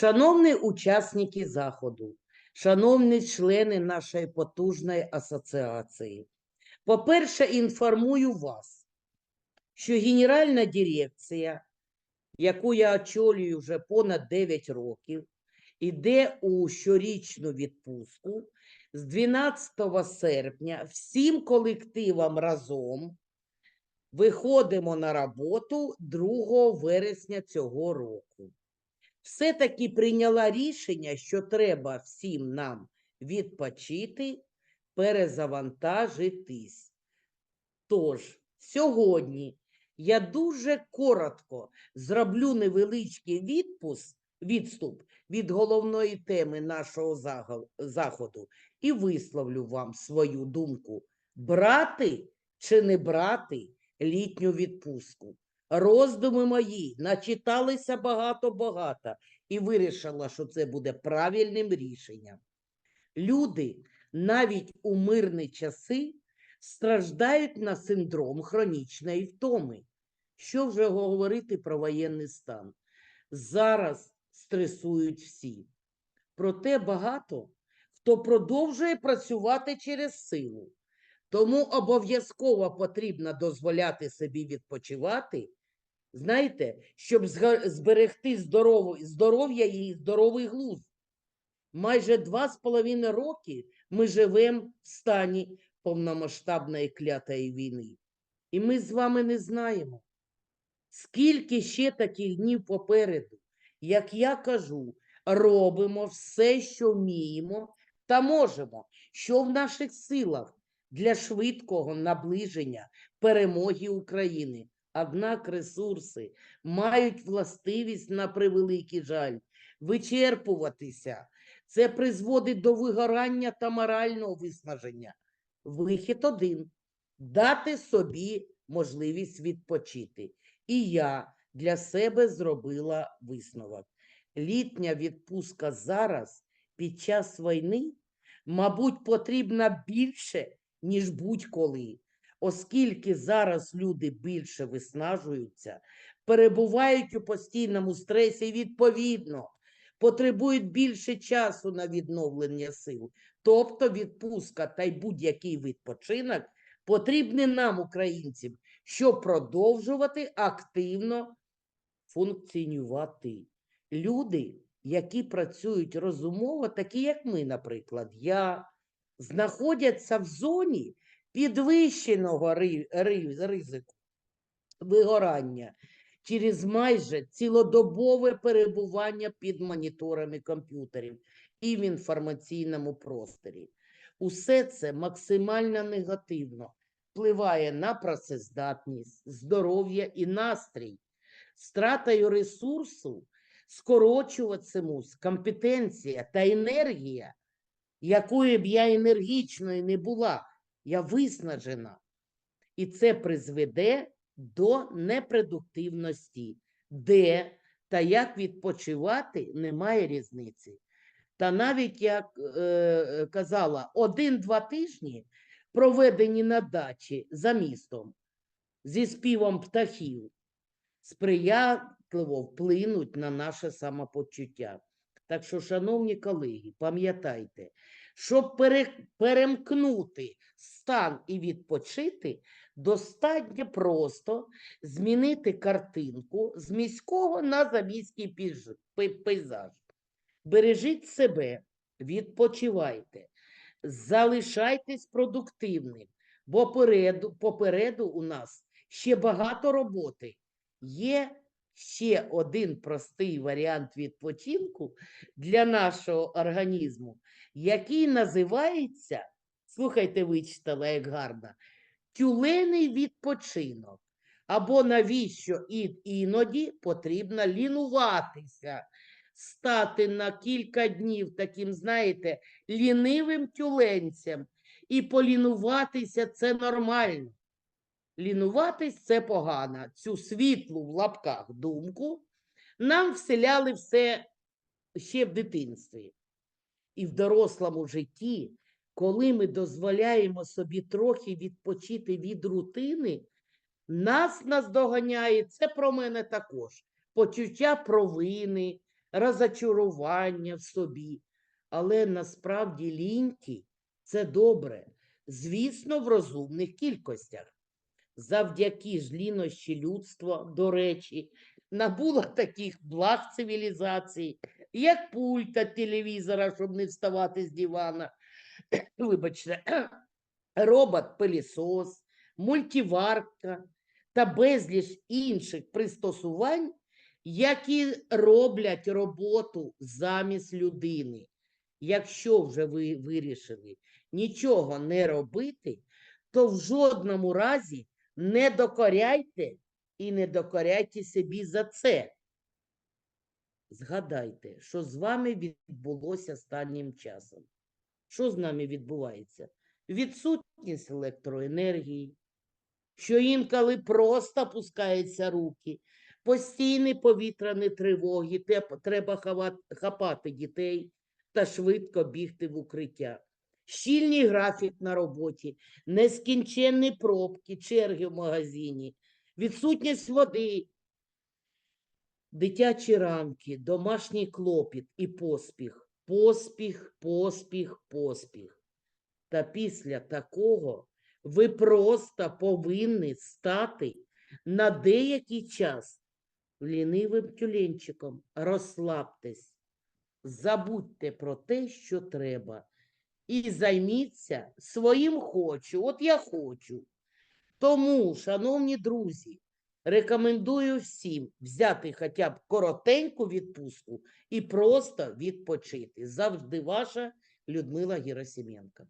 Шановні учасники заходу, шановні члени нашої потужної асоціації, по-перше, інформую вас, що Генеральна дирекція, яку я очолюю вже понад 9 років, іде у щорічну відпустку з 12 серпня всім колективам разом виходимо на роботу 2 вересня цього року. Все-таки прийняла рішення, що треба всім нам відпочити, перезавантажитись. Тож, сьогодні я дуже коротко зроблю невеличкий відпуск, відступ від головної теми нашого заходу і висловлю вам свою думку: брати чи не брати літню відпустку. Роздуми мої начиталися багато-багато і вирішила, що це буде правильним рішенням. Люди навіть у мирні часи страждають на синдром хронічної втоми. Що вже говорити про воєнний стан? Зараз стресують всі. Проте багато хто продовжує працювати через силу. Тому обов'язково потрібно дозволяти собі відпочивати, знаєте, щоб зберегти здоров'я і здоровий глузд. Майже два з половиною роки ми живемо в стані повномасштабної клятої війни. І ми з вами не знаємо, скільки ще таких днів попереду. Як я кажу, робимо все, що вміємо та можемо, що в наших силах для швидкого наближення перемоги України. Однак ресурси мають властивість на превеликий жаль вичерпуватися. Це призводить до вигорання та морального виснаження. Вихід один дати собі можливість відпочити. І я для себе зробила висновок. Літня відпустка зараз під час війни, мабуть, потрібна більше, ніж будь-коли, оскільки зараз люди більше виснажуються, перебувають у постійному стресі відповідно потребують більше часу на відновлення сил. Тобто відпустка та й будь-який відпочинок потрібні нам, українцям, щоб продовжувати активно функціонувати. Люди, які працюють розумово, такі як ми, наприклад, я, знаходяться в зоні підвищеного ри- ри- ризику вигорання через майже цілодобове перебування під моніторами комп'ютерів і в інформаційному просторі. Усе це максимально негативно впливає на працездатність, здоров'я і настрій. Стратою ресурсу скорочуватимусь компетенція та енергія, якою б я енергічною не була, я виснажена. І це призведе до непродуктивності, де та як відпочивати немає різниці. Та навіть як е, е, казала, один-два тижні проведені на дачі за містом зі співом птахів сприятливо вплинуть на наше самопочуття. Так що, шановні колеги, пам'ятайте, щоб перемкнути стан і відпочити, достатньо просто змінити картинку з міського на заміський пейзаж. Бережіть себе, відпочивайте, залишайтесь продуктивним, бо попереду, попереду у нас ще багато роботи. Є ще один простий варіант відпочинку для нашого організму, який називається, слухайте, вичитала як гарно, тюлений відпочинок. Або навіщо іноді потрібно лінуватися, стати на кілька днів таким, знаєте, лінивим тюленцем. І полінуватися це нормально. Лінуватись це погано. Цю світлу в лапках думку нам вселяли все ще в дитинстві. І в дорослому житті, коли ми дозволяємо собі трохи відпочити від рутини, нас наздоганяє, це про мене також, почуття провини, розочарування в собі. Але насправді ліньки це добре, звісно, в розумних кількостях. Завдяки ж людство, до речі, набуло таких благ цивілізації, як пульт від телевізора, щоб не вставати з дивана. Вибачте, робот-пилісос, мультиварка та безліч інших пристосувань, які роблять роботу замість людини. Якщо вже ви вирішили нічого не робити, то в жодному разі не докоряйте і не докоряйте собі за це. Згадайте, що з вами відбулося останнім часом. Що з нами відбувається? Відсутність електроенергії, що інколи просто пускаються руки, постійні повітряні тривоги, треба хапати дітей та швидко бігти в укриття. Щільний графік на роботі, нескінченні пробки, черги в магазині, відсутність води, дитячі ранки, домашній клопіт і поспіх, поспіх, поспіх, поспіх. Та після такого ви просто повинні стати на деякий час лінивим тюленчиком. Розслабтесь, забудьте про те, що треба, і займіться своїм хочу. От я хочу. Тому, шановні друзі, рекомендую всім взяти хоча б коротеньку відпустку і просто відпочити. Завжди ваша Людмила Герасименко.